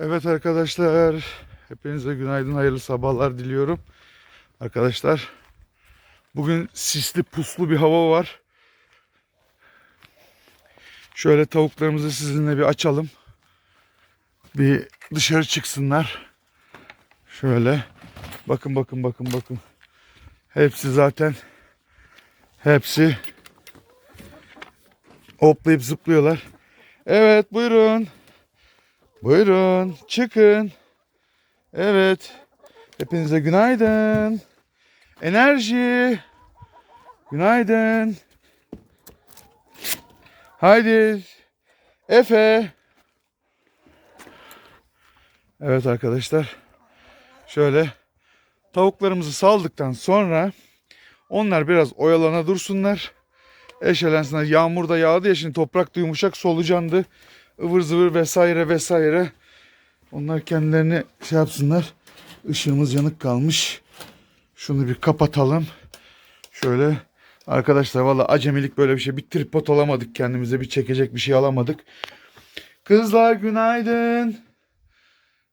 Evet arkadaşlar, hepinize günaydın, hayırlı sabahlar diliyorum. Arkadaşlar, bugün sisli puslu bir hava var. Şöyle tavuklarımızı sizinle bir açalım. Bir dışarı çıksınlar. Şöyle, bakın bakın bakın bakın. Hepsi zaten, hepsi hoplayıp zıplıyorlar. Evet, buyurun. Buyurun çıkın. Evet. Hepinize günaydın. Enerji. Günaydın. Haydi. Efe. Evet arkadaşlar. Şöyle tavuklarımızı saldıktan sonra onlar biraz oyalana dursunlar. Eşelensinler. Yağmur da yağdı ya şimdi toprak da yumuşak solucandı ıvır zıvır vesaire vesaire. Onlar kendilerini şey yapsınlar. Işığımız yanık kalmış. Şunu bir kapatalım. Şöyle arkadaşlar valla acemilik böyle bir şey. Bir tripod alamadık kendimize. Bir çekecek bir şey alamadık. Kızlar günaydın.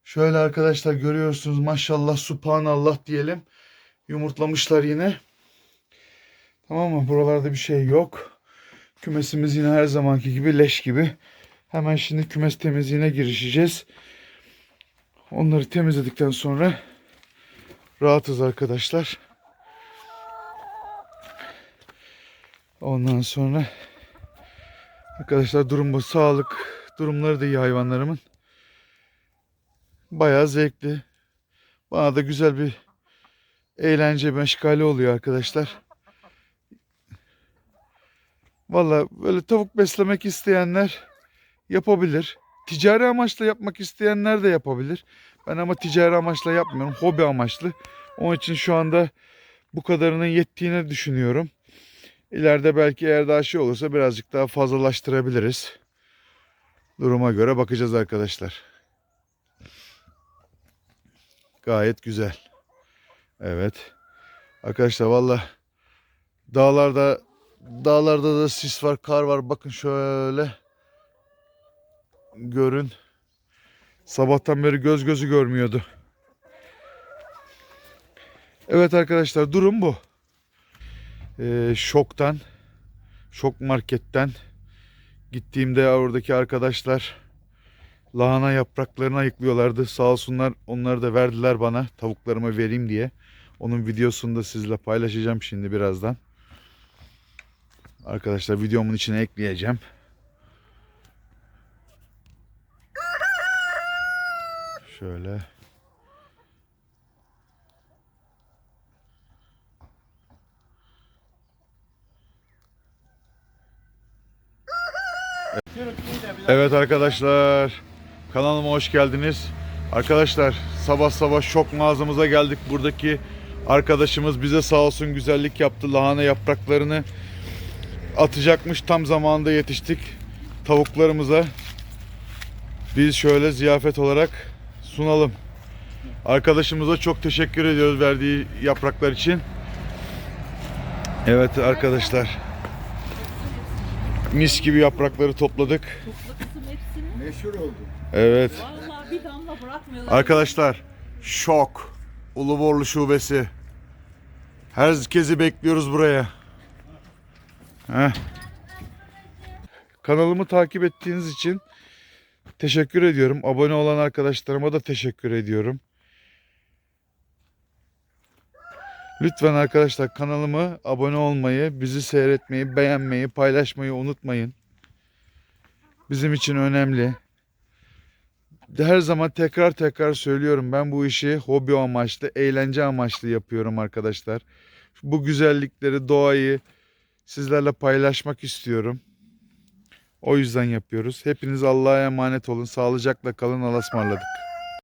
Şöyle arkadaşlar görüyorsunuz maşallah subhanallah diyelim. Yumurtlamışlar yine. Tamam mı? Buralarda bir şey yok. Kümesimiz yine her zamanki gibi leş gibi. Hemen şimdi kümes temizliğine girişeceğiz. Onları temizledikten sonra rahatız arkadaşlar. Ondan sonra arkadaşlar durum bu. Sağlık durumları da iyi hayvanlarımın. Bayağı zevkli. Bana da güzel bir eğlence meşgale oluyor arkadaşlar. Valla böyle tavuk beslemek isteyenler yapabilir. Ticari amaçla yapmak isteyenler de yapabilir. Ben ama ticari amaçla yapmıyorum. Hobi amaçlı. Onun için şu anda bu kadarının yettiğini düşünüyorum. İleride belki eğer daha şey olursa birazcık daha fazlalaştırabiliriz. Duruma göre bakacağız arkadaşlar. Gayet güzel. Evet. Arkadaşlar valla dağlarda dağlarda da sis var, kar var. Bakın şöyle görün. Sabahtan beri göz gözü görmüyordu. Evet arkadaşlar durum bu. Ee, şoktan, şok marketten gittiğimde oradaki arkadaşlar lahana yapraklarını ayıklıyorlardı. Sağ olsunlar onları da verdiler bana tavuklarıma vereyim diye. Onun videosunu da sizle paylaşacağım şimdi birazdan. Arkadaşlar videomun içine ekleyeceğim. Şöyle. Evet arkadaşlar. Kanalıma hoş geldiniz. Arkadaşlar sabah sabah şok mağazamıza geldik. Buradaki arkadaşımız bize sağ olsun güzellik yaptı. Lahana yapraklarını atacakmış. Tam zamanında yetiştik. Tavuklarımıza biz şöyle ziyafet olarak sunalım. Arkadaşımıza çok teşekkür ediyoruz verdiği yapraklar için. Evet arkadaşlar. Mis gibi yaprakları topladık. Kızım hepsini. Meşhur oldu. Evet. Vallahi bir damla bırakmıyorlar. Arkadaşlar şok. Uluborlu şubesi. Herkesi bekliyoruz buraya. Heh. Kanalımı takip ettiğiniz için teşekkür ediyorum. Abone olan arkadaşlarıma da teşekkür ediyorum. Lütfen arkadaşlar kanalıma abone olmayı, bizi seyretmeyi, beğenmeyi, paylaşmayı unutmayın. Bizim için önemli. Her zaman tekrar tekrar söylüyorum ben bu işi hobi amaçlı, eğlence amaçlı yapıyorum arkadaşlar. Bu güzellikleri, doğayı sizlerle paylaşmak istiyorum. O yüzden yapıyoruz. Hepiniz Allah'a emanet olun. Sağlıcakla kalın. Allah'a ısmarladık.